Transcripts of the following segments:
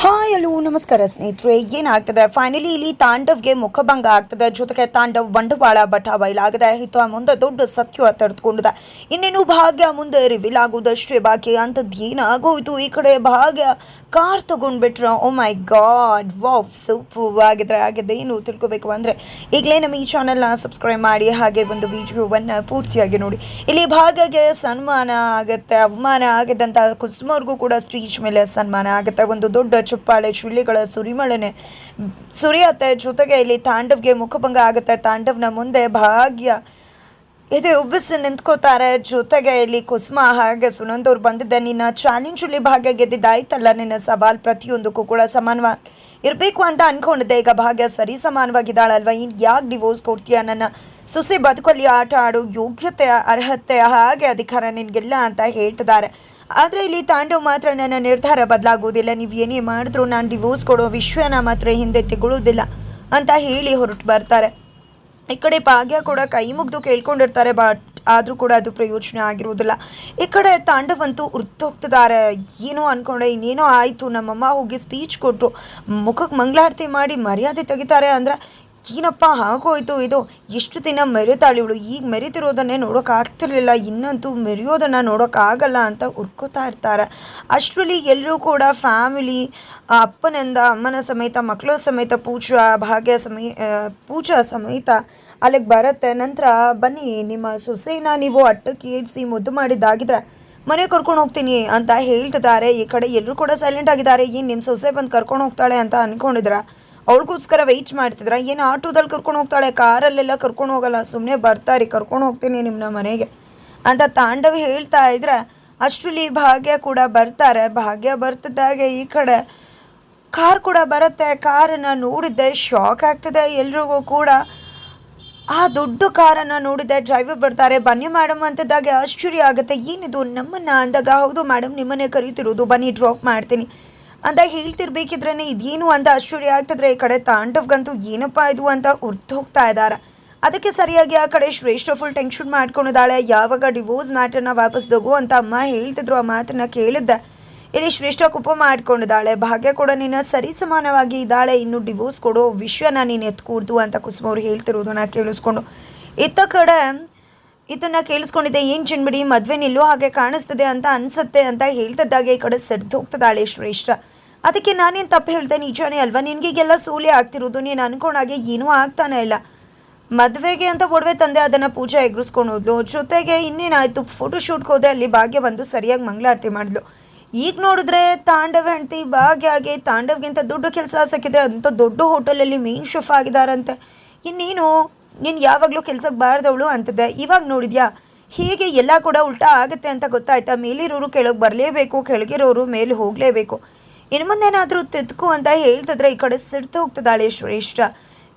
ha hello, ನಮಸ್ಕಾರ ಸ್ನೇಹಿತರೆ. ಏನಾಗ್ತದೆ? ಫೈನಲಿ ಇಲ್ಲಿ ತಾಂಡವ್ಗೆ ಮುಖಭಂಗ ಆಗ್ತದೆ. ಜೊತೆಗೆ ತಾಂಡವ್ ಬಂಡವಾಳ ಬಟ ಹಿತ್ತು ಹಿತ ಮುಂದೆ ದೊಡ್ಡ ಸತ್ಯ ತಡೆದುಕೊಂಡಿದೆ. ಇನ್ನೇನು ಭಾಗ್ಯ ಮುಂದೆ ರಿವೀಲ್ ಆಗೋದಷ್ಟೇ ಬಾಕಿ. ಅಂಥದ್ದು ಏನಾಗೋಯ್ತು? ಈ ಕಡೆ ಭಾಗ್ಯ ಕಾರ್ ತಗೊಂಡ್ಬಿಟ್ರ. Oh my god wow super ಆಗಿದ್ರೆ ಆಗಿದೆ ಏನು ತಿಳ್ಕೊಬೇಕು ಅಂದರೆ, ಈಗಲೇ ನಮ್ಮ ಈ ಚಾನಲ್ನ ಸಬ್ಸ್ಕ್ರೈಬ್ ಮಾಡಿ, ಹಾಗೆ ಒಂದು ವಿಡಿಯೋವನ್ನು ಪೂರ್ತಿಯಾಗಿ ನೋಡಿ. ಇಲ್ಲಿ ಭಾಗ್ಯಗೆ ಸನ್ಮಾನ ಆಗುತ್ತೆ, ಅವಮಾನ ಆಗಿದ್ದಂಥ ಕುಸುಮವ್ರಿಗೂ ಕೂಡ ಸ್ಟೇಜ್ ಮೇಲೆ ಸನ್ಮಾನ ಆಗುತ್ತೆ. ಒಂದು ದೊಡ್ಡ ಚುಪ್ಪಾಳೆ ಶಿಳ್ಳಿಗಳ ಸುರಿಮಳೆನೆ. ಸುರಿಯತ್ತೆ ಜೊತೆಗೆ ಇಲ್ಲಿ ತಾಂಡವ್ಗೆ ಮುಖಭಂಗ ಆಗುತ್ತೆ. ತಾಂಡವ್ನ ಮುಂದೆ ಭಾಗ್ಯ ಇದೆ ಉಬ್ಬಿಸಿ ನಿಂತ್ಕೋತಾರೆ. ಜೊತೆಗೆ ಇಲ್ಲಿ ಕುಸುಮ ಹಾಗೆ ಸುನಂದೂರ್ ಅವ್ರು ಬಂದಿದ್ದೆ. ನಿನ್ನ ಚಾಲೆಂಜ್ ಅಲ್ಲಿ ಭಾಗ್ಯ ಗೆದ್ದಿದ್ದಾಯ್ತಲ್ಲ ನಿನ್ನ ಸವಾಲ್? ಪ್ರತಿಯೊಂದಕ್ಕೂ ಕೂಡ ಸಮಾನವಾಗಿ ಇರಬೇಕು ಅಂತ ಅನ್ಕೊಂಡಿದ್ದೆ. ಈಗ ಭಾಗ್ಯ ಸರಿ ಸಮಾನವಾಗಿದ್ದಾಳಲ್ವ? ಇನ್ನು ಯಾಕೆ ಡಿವೋರ್ಸ್ ಕೊಡ್ತೀಯ? ನನ್ನ ಸುಸಿ ಬದುಕಲ್ಲಿ ಆಟ ಆಡೋ ಯೋಗ್ಯತೆ, ಅರ್ಹತೆ ಹಾಗೆ ಅಧಿಕಾರ ನಿನಗಿಲ್ಲ ಅಂತ ಹೇಳ್ತಿದ್ದಾರೆ. ಆದರೆ ಇಲ್ಲಿ ತಾಂಡವ್ ಮಾತ್ರ ನನ್ನ ನಿರ್ಧಾರ ಬದಲಾಗುವುದಿಲ್ಲ. ನೀವು ಏನೇ ಮಾಡಿದ್ರು ನಾನು ಡಿವೋರ್ಸ್ ಕೊಡೋ ವಿಷಯನ ಮಾತ್ರ ಹಿಂದೆ ತೆಗೊಳ್ಳೋದಿಲ್ಲ ಅಂತ ಹೇಳಿ ಹೊರಟು ಬರ್ತಾರೆ. ಈ ಕಡೆ ಭಾಗ್ಯ ಕೂಡ ಕೈ ಮುಗ್ದು ಕೇಳ್ಕೊಂಡಿರ್ತಾರೆ ಬಟ್ ಆದರೂ ಕೂಡ ಅದು ಪ್ರಯೋಜನ ಆಗಿರುವುದಿಲ್ಲ. ಈ ಕಡೆ ತಾಂಡವಂತೂ ಉರ್ತೋಗ್ತಿದ್ದಾರೆ ಏನೋ ಅನ್ಕೊಂಡೆ, ಇನ್ನೇನೋ ಆಯಿತು. ನಮ್ಮಮ್ಮ ಹೋಗಿ ಸ್ಪೀಚ್ ಕೊಟ್ಟರು ಮುಖಕ್ಕೆ ಮಂಗಳಾರತಿ ಮಾಡಿ ಮರ್ಯಾದೆ ತೆಗಿತಾರೆ ಅಂದರೆ ಏನಪ್ಪ ಆಗೋಯ್ತು ಇದು ಎಷ್ಟು ದಿನ ಮೆರಿತಾಳೆ ಇವಳು. ಈಗ ಮೆರಿತಿರೋದನ್ನೇ ನೋಡೋಕ್ಕಾಗ್ತಿರ್ಲಿಲ್ಲ ಇನ್ನಂತೂ ಮೆರೆಯೋದನ್ನು ನೋಡೋಕ್ಕಾಗಲ್ಲ ಅಂತ ಉರ್ಕೋತಾ ಇರ್ತಾರೆ. ಅಷ್ಟರಲ್ಲಿ ಎಲ್ಲರೂ ಕೂಡ ಫ್ಯಾಮಿಲಿ ಅಪ್ಪನಿಂದ ಅಮ್ಮನ ಸಮೇತ, ಮಕ್ಕಳ ಸಮೇತ ಪೂಜಾ, ಭಾಗ್ಯ ಸಮೇ ಪೂಜಾ ಸಮೇತ ಅಲ್ಲಿಗೆ ಬರುತ್ತೆ. ನಂತರ ಬನ್ನಿ, ನಿಮ್ಮ ಸೊಸೆನ ನೀವು ಅಟ್ಟಕ್ಕೆ ಏರಿಸಿ ಮುದ್ದು ಮಾಡಿದ್ದಾಗಿದ್ರೆ ಮನೆ ಕರ್ಕೊಂಡು ಹೋಗ್ತೀನಿ ಅಂತ ಹೇಳ್ತಿದ್ದಾರೆ. ಈ ಕಡೆ ಎಲ್ಲರೂ ಕೂಡ ಸೈಲೆಂಟ್ ಆಗಿದ್ದಾರೆ. ಏನು ನಿಮ್ಮ ಸೊಸೆ ಬಂದು ಕರ್ಕೊಂಡು ಹೋಗ್ತಾಳೆ ಅಂತ ಅಂದ್ಕೊಂಡಿದ್ರ ಅವಳಿಗೋಸ್ಕರ ವೆಯ್ಟ್ ಮಾಡ್ತಿದ್ರ? ಏನು ಆಟೋದಲ್ಲಿ ಕರ್ಕೊಂಡು ಹೋಗ್ತಾಳೆ? ಕಾರಲ್ಲೆಲ್ಲ ಕರ್ಕೊಂಡು ಹೋಗಲ್ಲ. ಸುಮ್ಮನೆ ಬರ್ತಾರೆ ಕರ್ಕೊಂಡು ಹೋಗ್ತೀನಿ ನಿಮ್ಮನ್ನ ಮನೆಗೆ ಅಂತ ತಾಂಡವ ಹೇಳ್ತಾ ಇದ್ರೆ ಅಷ್ಟರಲ್ಲಿ ಭಾಗ್ಯ ಕೂಡ ಬರ್ತಾರೆ. ಭಾಗ್ಯ ಬರ್ತಿದ್ದಾಗೆ ಈ ಕಡೆ. ಕಾರ್ ಕೂಡ ಬರುತ್ತೆ. ಕಾರನ್ನು ನೋಡಿದ್ದೆ ಶಾಕ್ ಆಗ್ತದೆ ಎಲ್ರಿಗೂ ಕೂಡ. ಆ ದೊಡ್ಡ ಕಾರನ್ನು ನೋಡಿದೆ ಡ್ರೈವರ್ ಬರ್ತಾರೆ. ಬನ್ನಿ ಮೇಡಮ್ ಅಂತದಾಗೆ ಆಶ್ಚರ್ಯ ಆಗುತ್ತೆ. ಏನಿದು ನಮ್ಮನ್ನು ಅಂದಾಗ? ಹೌದು ಮೇಡಮ್ ನಿಮ್ಮನ್ನೇ ಕರೀತಿರೋದು. ಬನ್ನಿ ಡ್ರಾಪ್ ಮಾಡ್ತೀನಿ. ಅಂತ ಹೇಳ್ತಿರ್ಬೇಕಿದ್ರೇ ಇದೇನು ಅಂತ ಆಶ್ಚರ್ಯ ಆಗ್ತಿದ್ರೆ ಈ ಕಡೆ ತಾಂಡವ್ಗಂತೂ ಏನಪ್ಪ ಇದು ಅಂತ ಉರ್ದು ಹೋಗ್ತಾ ಇದ್ದಾರೆ ಅದಕ್ಕೆ ಸರಿಯಾಗಿ ಆ ಕಡೆ ಶ್ರೇಷ್ಠ ಫುಲ್ ಟೆನ್ಷನ್ ಮಾಡ್ಕೊಂಡಿದ್ದಾಳೆ. ಯಾವಾಗ ಡಿವೋರ್ಸ್ ಮ್ಯಾಟರ್ನ ವಾಪಸ್ ತಗೋ ಅಂತ ಅಮ್ಮ ಹೇಳ್ತಿದ್ರು. ಆ ಮಾತನ್ನ ಕೇಳಿದ್ದೆ. ಇಲ್ಲಿ ಶ್ರೇಷ್ಠ ಕುಪ ಮಾಡ್ಕೊಂಡಿದ್ದಾಳೆ. ಭಾಗ್ಯ ಕೂಡ ನಿನ್ನ ಸರಿ ಸಮಾನವಾಗಿ ಇದ್ದಾಳೆ. ಇನ್ನು ಡಿವೋರ್ಸ್ ಕೊಡೋ ವಿಷಯನ ನೀನು ಎತ್ಕೂಡ್ದು ಅಂತ ಕುಸುಮ ಅವ್ರು ಹೇಳ್ತಿರೋದನ್ನ ಕೇಳಿಸ್ಕೊಂಡು ಇತ್ತ ಕಡೆ ಇದನ್ನ ಕೇಳಿಸ್ಕೊಂಡಿದ್ದೆ ಏನು ಚಿನ್ಬಿಡಿ ಮದುವೆ ನಿಲ್ಲೋ ಹಾಗೆ ಕಾಣಿಸ್ತದೆ ಅಂತ ಅನ್ಸುತ್ತೆ ಅಂತ ಹೇಳ್ತಿದ್ದಾಗೆ ಈ ಕಡೆ ಸೆಡ್ದು ಹೋಗ್ತದಾಳೆ ಶ್ರೇಷ್ಠ. ಅದಕ್ಕೆ ನಾನೇನು ತಪ್ಪು ಹೇಳ್ದೆ? ನಿಜಾನೇ ಅಲ್ವಾ? ನಿನಗೀಗೆಲ್ಲ ಸೂಲೆ ಆಗ್ತಿರೋದು. ನೀನು ಅನ್ಕೊಂಡಾಗೆ ಏನೂ ಆಗ್ತಾನೆ ಇಲ್ಲ. ಮದುವೆಗೆ ಅಂತ ಒಡವೆ ತಂದೆ ಅದನ್ನು ಪೂಜೆ ಎಗ್ರಿಸ್ಕೊಂಡು ಹೋದ್ಲು. ಜೊತೆಗೆ ಇನ್ನೇನಾಯಿತು? ಫೋಟೋಶೂಟ್ಗೆ ಹೋದೆ. ಅಲ್ಲಿ ಭಾಗ್ಯ ಬಂದು ಸರಿಯಾಗಿ ಮಂಗಳಾರತಿ ಮಾಡಿದ್ಲು. ಈಗ ನೋಡಿದ್ರೆ ತಾಂಡವ ಹೆಂಡತಿ ಭಾಗ್ಯಗೆ ತಾಂಡವ್ಗಿಂತ ದೊಡ್ಡ ಕೆಲಸ ಸಿಕ್ಕಿದೆ ಅಂತ ದೊಡ್ಡ ಹೋಟೆಲಲ್ಲಿ ಮೇನ್ ಶೆಫ್ ಆಗಿದಾರಂತೆ. ಇನ್ನೇನು? ನೀನು ಯಾವಾಗಲೂ ಕೆಲ್ಸಕ್ಕೆ ಬಾರ್ದವಳು ಅಂತಿದ್ದೆ. ಇವಾಗ ನೋಡಿದ್ಯಾ? ಹೀಗೆ ಎಲ್ಲ ಕೂಡ ಉಲ್ಟಾ ಆಗುತ್ತೆ ಅಂತ ಗೊತ್ತಾಯ್ತಾ? ಮೇಲಿರೋರು ಕೆಳಗೆ ಬರಲೇಬೇಕು, ಕೆಳಗಿರೋರು ಮೇಲೆ ಹೋಗಲೇಬೇಕು. ಇನ್ನು ಮುಂದೇನಾದರೂ ತಿದ್ಕು ಅಂತ ಹೇಳ್ತಿದ್ರೆ ಈ ಕಡೆ ಸಿಡ್ತು ಹೋಗ್ತದಾಳೆ ಶ್ರೇಷ್ಠ.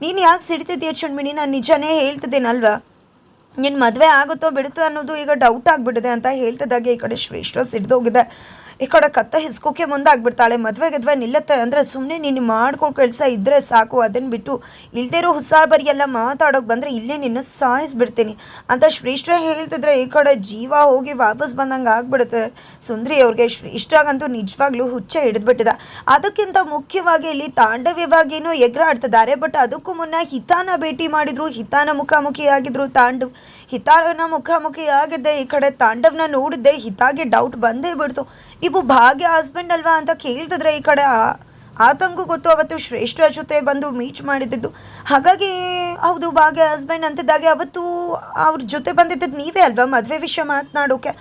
ನೀನು ಯಾಕೆ ಸಿಡ್ತಿದ್ದೀಯ ಚಣ್ಮಿಣಿ ನಾನು ನಿಜನೇ ಹೇಳ್ತಿದ್ದೀನಲ್ವಾ? ನಿನ್ನ ಮದುವೆ ಆಗುತ್ತೋ ಬಿಡುತ್ತೋ ಅನ್ನೋದು ಈಗ ಡೌಟ್ ಆಗಿಬಿಟ್ಟಿದೆ ಅಂತ ಹೇಳ್ತಿದ್ದಾಗೆ ಈ ಕಡೆ ಶ್ರೇಷ್ಠ ಸಿಡ್ದೋಗಿದೆ. ಈ ಕಡೆ ಕತ್ತ ಹಿಸ್ಕೋಕೆ ಮುಂದಾಗ್ಬಿಡ್ತಾಳೆ. ಮದುವೆ ಗದ್ವೆ ನಿಲ್ಲತ್ತೆ ಅಂದರೆ ಸುಮ್ಮನೆ ನೀನು ಮಾಡ್ಕೊ ಕೆಲಸ ಇದ್ದರೆ ಸಾಕು ಅದನ್ನು ಬಿಟ್ಟು ಇಲ್ಲದೇ ಇರೋ ಎಲ್ಲ ಮಾತಾಡೋಕೆ ಬಂದರೆ ಇಲ್ಲೇ ನಿನ್ನ ಸಾಯಿಸ್ಬಿಡ್ತೀನಿ. ಅಂತ ಶ್ರೇಷ್ಠ ಹೇಳ್ತಿದ್ರೆ ಈ ಕಡೆ ಜೀವ ಹೋಗಿ ವಾಪಸ್ ಬಂದಂಗೆ ಆಗ್ಬಿಡುತ್ತೆ. ಸುಂದ್ರಿ ಅವ್ರಿಗೆ ಶ್ರೇಷ್ಠಾಗಂತೂ ನಿಜವಾಗ್ಲೂ ಹುಚ್ಚ ಹಿಡಿದ್ಬಿಟ್ಟಿದೆ. ಅದಕ್ಕಿಂತ ಮುಖ್ಯವಾಗಿ ಇಲ್ಲಿ ತಾಂಡವ್ಯವಾಗಿನೂ ಎಗ್ರಾಡ್ತಿದ್ದಾರೆ. ಬಟ್ ಅದಕ್ಕೂ ಮುನ್ನ ಹಿತಾನ ಭೇಟಿ ಮಾಡಿದ್ರು, ಹಿತಾನ ಮುಖಾಮುಖಿ ಆಗಿದ್ರು ತಾಂಡವ್ ಹಿತಾನ ಮುಖಾಮುಖಿ ಆಗಿದ್ದೆ ಈ ಕಡೆ ತಾಂಡವ್ನ ನೋಡಿದ್ದೆ ಹಿತಾಗೆ ಡೌಟ್ ಬಂದೇ ಬಿಡ್ತು. ನೀವು ಭಾಗ್ಯ ಹಸ್ಬೆಂಡ್ ಅಲ್ವಾ ಅಂತ ಕೇಳ್ತಿದ್ರೆ ಈ ಕಡೆ ಆತಂಕು ಗೊತ್ತು, ಅವತ್ತು ಶ್ರೇಷ್ಠರ ಜೊತೆ ಬಂದು ಮೀಟ್ ಮಾಡಿದ್ದು ಹಾಗಾಗಿ ಹೌದು, ಭಾಗ್ಯ ಹಸ್ಬೆಂಡ್ ಅಂತಿದ್ದಾಗೆ ಅವತ್ತು ಅವ್ರ ಜೊತೆ ಬಂದಿದ್ದದ್ದು ನೀವೇ ಅಲ್ವಾ? ಮದುವೆ ವಿಷಯ ಮಾತನಾಡೋಕೆ.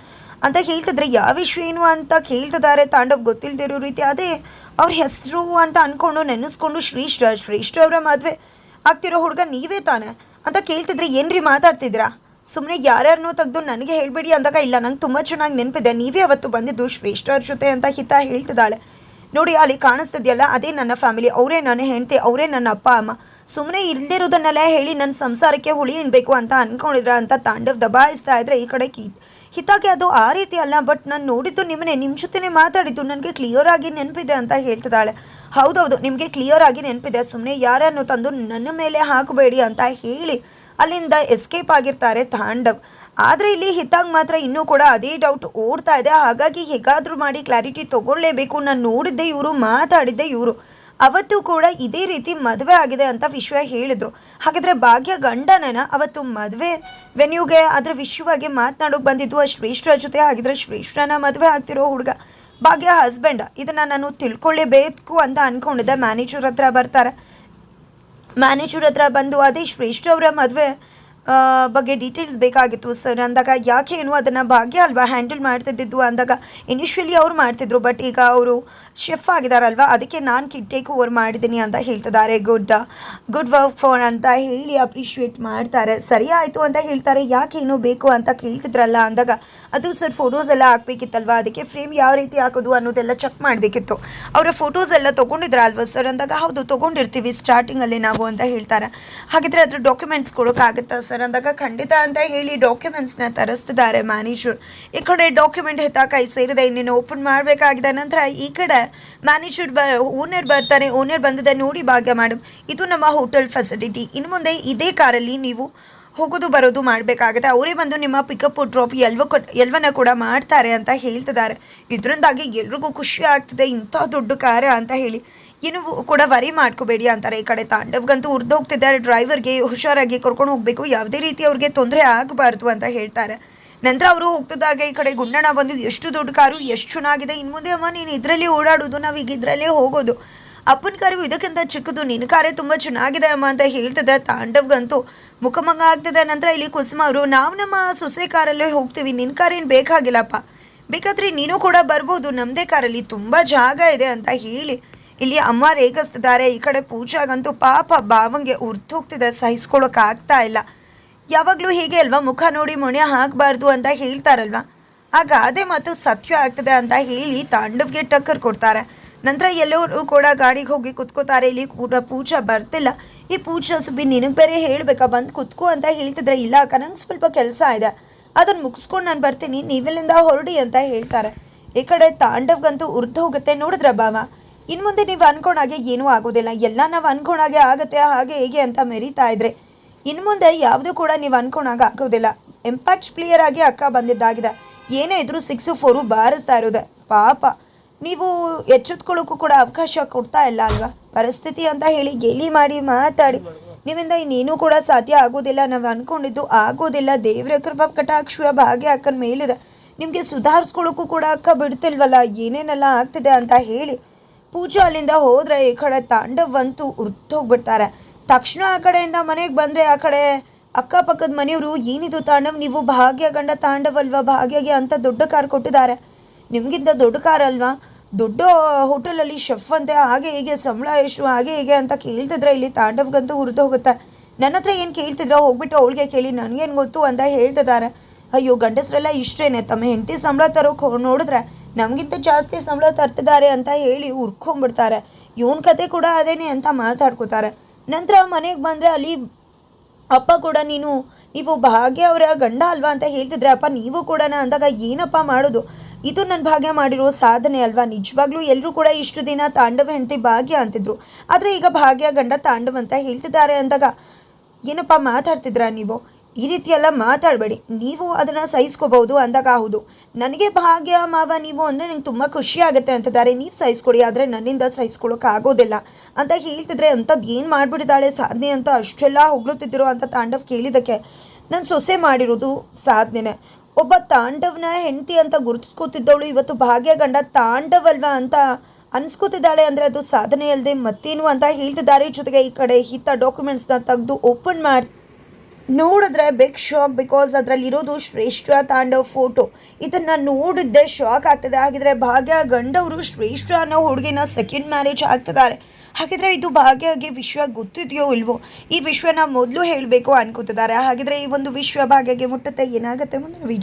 ಅಂತ ಹೇಳ್ತಿದ್ರೆ, ಯಾವ ವಿಷಯ ಏನು ಅಂತ ಕೇಳ್ತಿದ್ದಾರೆ ತಾಂಡವ್ ಗೊತ್ತಿಲ್ದಿರೋ ರೀತಿ. ಅದೇ ಅವ್ರ ಹೆಸರು ಅಂತ ಅಂದ್ಕೊಂಡು ನೆನೆಸ್ಕೊಂಡು ಶ್ರೇಷ್ಠ ಶ್ರೇಷ್ಠ ಅವರ ಮದುವೆ ಆಗ್ತಿರೋ ಹುಡುಗ ನೀವೇ ತಾನೆ ಅಂತ ಕೇಳ್ತಿದ್ರೆ ಏನ್ರಿ ಮಾತಾಡ್ತಿದ್ದೀರಾ? ಸುಮ್ಮನೆ ಯಾರ್ಯಾರನ್ನೂ ತೆಗೆದು ನನಗೆ ಹೇಳಬೇಡಿ ಅಂದಾಗ ಇಲ್ಲ. ನಂಗೆ ತುಂಬ ಚೆನ್ನಾಗಿ ನೆನಪಿದೆ. ನೀವೇ ಅವತ್ತು ಬಂದಿದ್ದು ಶ್ರೇಷ್ಠರ ಜೊತೆ ಅಂತ ಹಿತ ಹೇಳ್ತಿದ್ದಾಳೆ. ನೋಡಿ, ಅಲ್ಲಿ ಕಾಣಿಸ್ತಿದೆಯಲ್ಲ? ಅದೇ ನನ್ನ ಫ್ಯಾಮಿಲಿ. ಅವರೇ ನನ್ನ ಹೆಂಡತಿ, ಅವರೇ ನನ್ನ ಅಪ್ಪ, ಅಮ್ಮ. ಸುಮ್ಮನೆ ಇಲ್ದಿರೋದನ್ನೆಲ್ಲ ಹೇಳಿ ನನ್ನ ಸಂಸಾರಕ್ಕೆ ಹುಳಿ ಇಣಬೇಕು ಅಂತ ಅನ್ಕೊಂಡಿದ್ರ ಅಂತ ತಾಂಡವ್ ದಬಾಯಿಸ್ತಾ ಇದ್ರೆ ಈ ಕಡೆ ಕೀ ಹಿತಾಗೆ ಅದು ಆ ರೀತಿ ಅಲ್ಲ ಬಟ್ ನಾನು ನೋಡಿದ್ದು ನಿಮ್ಮನ್ನೇ ನಿಮ್ಮ ಜೊತೆನೇ ಮಾತಾಡಿದ್ದು, ನನಗೆ ಕ್ಲಿಯರ್ ಆಗಿ ನೆನಪಿದೆ ಅಂತ ಹೇಳ್ತಿದ್ದಾಳೆ. ಹೌದೌದು, ನಿಮಗೆ ಕ್ಲಿಯರ್ ಆಗಿ ನೆನಪಿದೆ. ಸುಮ್ಮನೆ ಯಾರನ್ನು ತಂದು ನನ್ನ ಮೇಲೆ ಹಾಕಬೇಡಿ ಅಂತ ಹೇಳಿ ಅಲ್ಲಿಂದ ಎಸ್ಕೇಪ್ ಆಗಿರ್ತಾರೆ ತಾಂಡವ್. ಆದರೆ ಇಲ್ಲಿ ಹಿತಾಗ್ ಮಾತ್ರ ಇನ್ನೂ ಕೂಡ ಅದೇ ಡೌಟ್ ಓಡ್ತಾ ಇದೆ. ಹಾಗಾಗಿ ಹೇಗಾದರೂ ಮಾಡಿ ಕ್ಲಾರಿಟಿ ತಗೊಳ್ಳೇಬೇಕು. ನಾನು ನೋಡಿದ್ದೆ ಇವರು, ಮಾತಾಡಿದ್ದೆ ಇವರು. ಅವತ್ತು ಕೂಡ ಇದೇ ರೀತಿ ಮದುವೆ ಆಗಿದೆ ಅಂತ ವಿಶ್ವ ಹೇಳಿದ್ರು. ಹಾಗಾದ್ರೆ ಭಾಗ್ಯ ಗಂಡನೇನ ಅವತ್ತು ಮದುವೆ ವೆನ್ಯೂಗೆ ಅದ್ರ ವಿಶ್ವಗೆ ಮಾತನಾಡೋಕೆ ಬಂದಿದ್ದು ಆ ಶ್ರೇಷ್ಠರ ಜೊತೆ. ಹಾಗಿದ್ರೆ ಶ್ರೇಷ್ಠನ ಮದುವೆ ಆಗ್ತಿರೋ ಹುಡುಗ ಭಾಗ್ಯ ಹಸ್ಬೆಂಡ್ ಇದನ್ನ ನಾನು ತಿಳ್ಕೊಳ್ಳೇಬೇಕು ಅಂತ ಅನ್ಕೊಂಡಿದ್ದೆ. ಮ್ಯಾನೇಜರ್ ಹತ್ರ ಬರ್ತಾರೆ. ಮ್ಯಾನೇಜರ್ ಹತ್ರ ಬಂದು ಅದೇ ಶ್ರೇಷ್ಠ ಅವರ ಮದುವೆ ಬಗ್ಗೆ ಡೀಟೇಲ್ಸ್ ಬೇಕಾಗಿತ್ತು ಸರ್ ಅಂದಾಗ ಯಾಕೆ ಏನು ಅದನ್ನು ಭಾಗ್ಯ ಅಲ್ವಾ ಹ್ಯಾಂಡಲ್ ಮಾಡ್ತಿದ್ದಿದ್ದು ಅಂದಾಗ ಇನಿಷಿಯಲಿ ಅವ್ರು ಮಾಡ್ತಿದ್ರು ಬಟ್ ಈಗ ಅವರು ಶೆಫ್ ಆಗಿದಾರಲ್ವಾ, ಅದಕ್ಕೆ ನಾನು ಕಿಡ್ ಟೇಕ್ ಓವರ್ ಮಾಡಿದ್ದೀನಿ ಅಂತ ಹೇಳ್ತಿದ್ದಾರೆ. ಗುಡ್ ಗುಡ್ ವರ್ಕ್ ಫಾರ್ ಅಂತ ಹೇಳಿ ಅಪ್ರಿಷಿಯೇಟ್ ಮಾಡ್ತಾರೆ. ಸರಿ ಆಯಿತು ಅಂತ ಹೇಳ್ತಾರೆ. ಯಾಕೆ ಏನು ಬೇಕು ಅಂತ ಕೇಳ್ತಿದ್ರಲ್ಲ ಅಂದಾಗ ಅದು ಸರ್ ಫೋಟೋಸ್ ಎಲ್ಲ ಹಾಕ್ಬೇಕಿತ್ತಲ್ವಾ, ಅದಕ್ಕೆ ಫ್ರೇಮ್ ಯಾವ ರೀತಿ ಹಾಕೋದು ಅನ್ನೋದೆಲ್ಲ ಚೆಕ್ ಮಾಡಬೇಕಿತ್ತು. ಅವರ ಫೋಟೋಸ್ ಎಲ್ಲ ತೊಗೊಂಡಿದ್ರ ಅಲ್ವಾ ಸರ್ ಅಂದಾಗ ಹೌದು, ತೊಗೊಂಡಿರ್ತೀವಿ ಸ್ಟಾರ್ಟಿಂಗಲ್ಲಿ ನಾವು ಅಂತ ಹೇಳ್ತಾರೆ. ಹಾಗಿದ್ರೆ ಅದ್ರ ಡಾಕ್ಯುಮೆಂಟ್ಸ್ ಕೊಡೋಕ್ಕಾಗುತ್ತಾ ಸರ್ ಅಂದಾಗ ಖಂಡಿತ ಅಂತ ಹೇಳಿ ಡಾಕ್ಯುಮೆಂಟ್ಸ್ನ ತರಿಸ್ತಿದ್ದಾರೆ ಮ್ಯಾನೇಜರ್ ಈ ಕಡೆ ಡಾಕ್ಯುಮೆಂಟ್ ಹೆತ್ತ ಕೈ ಸೇರಿದೆ, ಇನ್ನೇನು ಓಪನ್ ಮಾಡಬೇಕಾಗಿದೆ. ನಂತರ ಈ ಕಡೆ ಮ್ಯಾನೇಜರ್ ಬ ಓನರ್ ಬರ್ತಾನೆ. ಓನರ್ ಬಂದಿದೆ ನೋಡಿ ಭಾಗ್ಯ ಮೇಡಮ್ ಇದು ನಮ್ಮ ಹೋಟೆಲ್ ಫೆಸಿಲಿಟಿ ಇನ್ನು ಮುಂದೆ ಇದೇ ಕಾರಲ್ಲಿ ನೀವು ಹೋಗೋದು, ಬರೋದು ಮಾಡಬೇಕಾಗುತ್ತೆ. ಅವರೇ ಬಂದು ನಿಮ್ಮ ಪಿಕಪ್ ಡ್ರಾಪ್ ಎಲ್ವ ಎಲ್ವನ್ನ ಕೂಡ ಮಾಡ್ತಾರೆ ಅಂತ ಹೇಳ್ತಿದ್ದಾರೆ. ಇದರಿಂದಾಗಿ ಎಲ್ರಿಗೂ ಖುಷಿ ಆಗ್ತಿದೆ. ಇಂಥ ದೊಡ್ಡ ಕಾರ್ಯ ಅಂತ ಹೇಳಿ. ಏನು ಕೂಡ ವರಿ ಮಾಡ್ಕೋಬೇಡಿ ಅಂತಾರೆ ಈ ಕಡೆ ತಾಂಡವ್ಗಂತೂ ಉರ್ದು ಹೋಗ್ತಿದ್ದಾರೆ ಡ್ರೈವರ್ಗೆ ಹುಷಾರಾಗಿ ಕರ್ಕೊಂಡು ಹೋಗಬೇಕು. ಯಾವುದೇ ರೀತಿ ಅವ್ರಿಗೆ ತೊಂದರೆ ಆಗಬಾರ್ದು ಅಂತ ಹೇಳ್ತಾರೆ. ನಂತರ ಅವರು ಹೋಗ್ತಿದ್ದಾಗ ಈ ಕಡೆ ಗುಂಡಣ್ಣ ಬಂದು, ಎಷ್ಟು ದೊಡ್ಡ ಕಾರು, ಎಷ್ಟು ಚೆನ್ನಾಗಿದೆ. ಇನ್ನು ಮುಂದೆ ಅಮ್ಮ, ನೀನು ಇದರಲ್ಲಿ ಓಡಾಡೋದು, ನಾವು ಈಗ ಇದರಲ್ಲೇ ಹೋಗೋದು. ಅಪ್ಪನ ಕಾರು ಇದಕ್ಕಿಂತ ಚಿಕ್ಕದು. ನಿನ್ನ ಕಾರೇ ತುಂಬ ಚೆನ್ನಾಗಿದೆ ಅಮ್ಮ, ಅಂತ ಹೇಳ್ತಿದ್ರೆ ತಾಂಡವ್ಗಂತೂ. ಮುಖಮಂಗ ಆಗ್ತಿದೆ. ನಂತರ ಇಲ್ಲಿ ಕುಸುಮ ಅವರು, ನಾವು ನಮ್ಮ ಸೊಸೆ ಕಾರಲ್ಲೇ ಹೋಗ್ತೀವಿ. ನಿನ್ನ ಕಾರೇನು ಬೇಕಾಗಿಲ್ಲಪ್ಪ. ಬೇಕಾದ್ರೆ ನೀನು ಕೂಡ ಬರ್ಬೋದು. ನಮ್ಮದೇ ಕಾರಲ್ಲಿ ತುಂಬ ಜಾಗ ಇದೆ, ಅಂತ ಹೇಳಿ ಇಲ್ಲಿ ಅಮ್ಮ ರೇಗಿಸ್ತಿದ್ದಾರೆ. ಈ ಕಡೆ ಪೂಜಾಗಂತೂ ಪಾಪ ಬಾವಂಗೆ ಉರ್ದು ಹೋಗ್ತಿದೆ ಸಹಿಸ್ಕೊಳಕ್ ಆಗ್ತಾ ಇಲ್ಲ. ಯಾವಾಗಲೂ ಹೀಗೆ ಅಲ್ವಾ? ಮುಖ ನೋಡಿ ಮೊಣೆ ಹಾಕಬಾರ್ದು ಅಂತ ಹೇಳ್ತಾರಲ್ವಾ? ಆಗ ಅದೇ ಮಾತು ಸತ್ಯ ಆಗ್ತದೆ ಅಂತ ಹೇಳಿ ತಾಂಡವ್ಗೆ ಟಕ್ಕರ್ ಕೊಡ್ತಾರೆ. ನಂತರ ಎಲ್ಲರೂ ಕೂಡ ಗಾಡಿಗೆ ಹೋಗಿ ಕುತ್ಕೋತಾರೆ. ಇಲ್ಲಿ ಕೂಡ ಪೂಜಾ ಬರ್ತಿಲ್ಲ. ಈ ಪೂಜಾ ಸುಬ್ಬಿ ನಿನಗೆ ಬೇರೆ ಹೇಳಬೇಕಾ? ಬಂದು ಕುತ್ಕೋ ಅಂತ ಹೇಳ್ತಿದ್ರೆ, ಇಲ್ಲ ಅಕ್ಕ, ನಂಗೆ ಸ್ವಲ್ಪ ಕೆಲಸ ಇದೆ. ಅದನ್ನ ಮುಗಿಸ್ಕೊಂಡು ನಾನು ಬರ್ತೀನಿ. ನೀವಿಲ್ಲಿಂದ ಹೊರಡಿ ಅಂತ ಹೇಳ್ತಾರೆ. ಈ ಕಡೆ ತಾಂಡವ್ಗಂತೂ ಉರ್ದು ಹೋಗುತ್ತೆ ನೋಡಿದ್ರ ಬಾವ? ಇನ್ನು ಮುಂದೆ ನೀವು ಅನ್ಕೊಂಡಾಗೆ ಏನೂ ಆಗೋದಿಲ್ಲ. ಎಲ್ಲ ನಾವು ಅನ್ಕೊಂಡಾಗೆ ಆಗುತ್ತೆ, ಹಾಗೆ ಹೇಗೆ ಅಂತ ಮೆರಿತಾ ಇದ್ರೆ ಇನ್ನು ಮುಂದೆ ಯಾವುದೂ ಕೂಡ ನೀವು ಅನ್ಕೊಂಡಾಗ ಆಗೋದಿಲ್ಲ. ಇಂಪ್ಯಾಕ್ಟ್ ಪ್ಲೇಯರ್ ಆಗಿ ಅಕ್ಕ ಬಂದಿದ್ದಾಗಿದೆ. ಏನೇ ಇದ್ರೂ ಸಿಕ್ಸು ಫೋರು ಬಾರಿಸ್ತಾ ಇರೋದೆ. ಪಾಪ. ನೀವು ಎಚ್ಚೆತ್ಕೊಳ್ಳೋಕ್ಕೂ ಕೂಡ ಅವಕಾಶ ಕೊಡ್ತಾ ಇಲ್ಲ ಅಲ್ವಾ? ಪರಿಸ್ಥಿತಿ ಅಂತ ಹೇಳಿ ಗೇಲಿ ಮಾಡಿ ಮಾತಾಡಿ. ನಿಮ್ಮಿಂದ ಇನ್ನೇನು ಕೂಡ ಸಾಧ್ಯ ಆಗೋದಿಲ್ಲ. ನಾವು ಅನ್ಕೊಂಡಿದ್ದು ಆಗೋದಿಲ್ಲ. ದೇವ್ರ ಕೃಪಾ ಕಟಾಕ್ಷ ಭಾಗ್ಯ ಅಕ್ಕನ ಮೇಲಿದೆ. ನಿಮಗೆ ಸುಧಾರಿಸ್ಕೊಳ್ಳೋಕ್ಕೂ ಕೂಡ ಅಕ್ಕ ಬಿಡ್ತಿಲ್ವಲ್ಲ? ಏನೇನೆಲ್ಲ ಆಗ್ತಿದೆ ಅಂತ ಹೇಳಿ ಪೂಜಾ ಅಲ್ಲಿಂದ ಹೋದ್ರೆ ಈ ಕಡೆ ತಾಂಡವಂತೂ ಉರ್ತೋಗ್ಬಿಡ್ತಾರೆ ತಕ್ಷಣ ಆ ಕಡೆಯಿಂದ ಮನೆಗೆ ಬಂದರೆ ಆ ಕಡೆ ಅಕ್ಕಪಕ್ಕದ ಮನೆಯವರು, ಏನಿದು ತಾಂಡವ್? ನೀವು ಭಾಗ್ಯ ಗಂಡ ತಾಂಡವ್ ಅಲ್ವಾ ಭಾಗ್ಯಗೆ ಅಂತ ದೊಡ್ಡ ಕಾರ್ ಕೊಟ್ಟಿದ್ದಾರೆ. ನಿಮಗಿಂತ ದೊಡ್ಡ ಕಾರ್ ಅಲ್ವಾ? ದೊಡ್ಡ ಹೋಟೆಲಲ್ಲಿ ಶೆಫ್ ಅಂತೆ, ಹಾಗೆ ಹೀಗೆ ಸಂಬಳ ಎಷ್ಟು ಹಾಗೆ ಹೀಗೆ ಅಂತ ಕೇಳ್ತಿದ್ರೆ ಇಲ್ಲಿ ತಾಂಡವ್ಗಂತೂ ಹುರಿದು ಹೋಗುತ್ತೆ ನನ್ನ ಹತ್ರ ಏನು ಕೇಳ್ತಿದ್ರ ಹೋಗ್ಬಿಟ್ಟು ಅವಳಿಗೆ ಕೇಳಿ, ನನಗೇನು ಗೊತ್ತು ಅಂತ ಹೇಳ್ತಿದ್ದಾರೆ. ಅಯ್ಯೋ, ಗಂಡಸರೆಲ್ಲ ಇಷ್ಟೇನೆ. ತಮ್ಮ ಹೆಂಡತಿ ಸಂಬಳ ತರೋಕೆ ನೋಡಿದ್ರೆ ನಮಗಿಂತ ಜಾಸ್ತಿ ಸಂಬಳ ತರ್ತಿದ್ದಾರೆ ಅಂತ ಹೇಳಿ ಹುರ್ಕೊಂಡ್ಬಿಡ್ತಾರೆ ಇವನ ಕತೆ ಕೂಡ ಅದೇನೆ ಅಂತ ಮಾತಾಡ್ಕೋತಾರೆ. ನಂತರ ಮನೆಗೆ ಬಂದರೆ ಅಲ್ಲಿ, ಅಪ್ಪ ಕೂಡ ನೀನು, ನೀವು ಭಾಗ್ಯ ಅವರ ಗಂಡ ಅಲ್ವಾ ಅಂತ ಹೇಳ್ತಿದ್ರೆ, ಅಪ್ಪ ನೀವು ಕೂಡ ಅಂದಾಗ, ಏನಪ್ಪ ಮಾಡೋದು? ಇದು ನನ್ನ ಭಾಗ್ಯ ಮಾಡಿರೋ ಸಾಧನೆ ಅಲ್ವಾ? ನಿಜವಾಗ್ಲೂ ಎಲ್ಲರೂ ಕೂಡ ಇಷ್ಟು ದಿನ ತಾಂಡವ ಹೆಂಡತಿ ಭಾಗ್ಯ ಅಂತಿದ್ರು. ಆದರೆ ಈಗ ಭಾಗ್ಯ ಗಂಡ ತಾಂಡವ ಅಂತ ಹೇಳ್ತಿದ್ದಾರೆ ಅಂದಾಗ, ಏನಪ್ಪ ಮಾತಾಡ್ತಿದ್ರಾ ನೀವು? ಈ ರೀತಿ ಎಲ್ಲ ಮಾತಾಡಬೇಡಿ. ನೀವು ಅದನ್ನು ಸಹಿಸ್ಕೋಬಹುದು ಅಂದಾಗ ಹೌದು. ನನಗೆ ಭಾಗ್ಯ ಮಾವ ನೀವು ಅಂದರೆ ನಂಗೆ ತುಂಬ ಖುಷಿ ಆಗುತ್ತೆ ಅಂತಿದ್ದಾರೆ. ನೀವು ಸಹಿಸ್ಕೊಡಿ, ಆದರೆ ನನ್ನಿಂದ ಆಗೋದಿಲ್ಲ. ಅಂತ ಹೇಳ್ತಿದ್ರೆ ಅಂಥದ್ದು ಏನು ಮಾಡಿಬಿಟ್ಟಿದ್ದಾಳೆ? ಸಾಧನೆ ಅಂತ ಅಷ್ಟೆಲ್ಲ ಹೊಗಳುತ್ತಿದ್ದಿರೋ ಅಂತ ತಾಂಡವ್ ಕೇಳಿದ್ದಕ್ಕೆ ನಾನು ಸೊಸೆ ಮಾಡಿರೋದು ಸಾಧನೆನೇ. ಒಬ್ಬ ತಾಂಡವ್ನ ಹೆಂಡತಿ ಅಂತ ಗುರುತಿಸ್ಕೊತಿದ್ದವಳು ಇವತ್ತು ಭಾಗ್ಯ ಗಂಡ ತಾಂಡವಲ್ವಾ ಅಂತ ಅನ್ಸ್ಕೊತಿದ್ದಾಳೆ ಅಂದರೆ ಅದು ಸಾಧನೆ ಅಲ್ಲದೆ ಮತ್ತೇನು ಅಂತ ಹೇಳ್ತಿದ್ದಾರೆ. ಜೊತೆಗೆ ಈ ಕಡೆ ಹಿತ್ತ ಡಾಕ್ಯುಮೆಂಟ್ಸ್ನ ತೆಗೆದು ಓಪನ್ ಮಾಡಿ ನೋಡಿದ್ರೆ ಬಿಗ್ ಶಾಕ್ ಬಿಕಾಸ್ ಅದರಲ್ಲಿರೋದು ಶ್ರೇಷ್ಠ ತಾಂಡವ್ ಫೋಟೋ ಇದನ್ನು ನೋಡಿದ್ದೆ ಶಾಕ್ ಆಗ್ತದೆ. ಹಾಗಿದ್ರೆ ಭಾಗ್ಯ ಗಂಡವರು ಶ್ರೇಷ್ಠ ಅನ್ನೋ ಹುಡುಗಿನ ಸೆಕೆಂಡ್ ಮ್ಯಾರೇಜ್ ಆಗ್ತಿದ್ದಾರೆ. ಹಾಗಿದ್ರೆ ಇದು ಭಾಗ್ಯಗೆ ವಿಶ್ವ ಗೊತ್ತಿದೆಯೋ ಇಲ್ವೋ? ಈ ವಿಶ್ವನ ಮೊದಲು ಹೇಳಬೇಕು ಅನ್ಕೋತಿದ್ದಾರೆ. ಹಾಗಿದ್ರೆ ಈ ಒಂದು ವಿಶ್ವ ಭಾಗ್ಯಗೆ ಮುಟ್ಟುತ್ತೆ ಏನಾಗುತ್ತೆ ಮುಂದಿನ ವಿಜಯ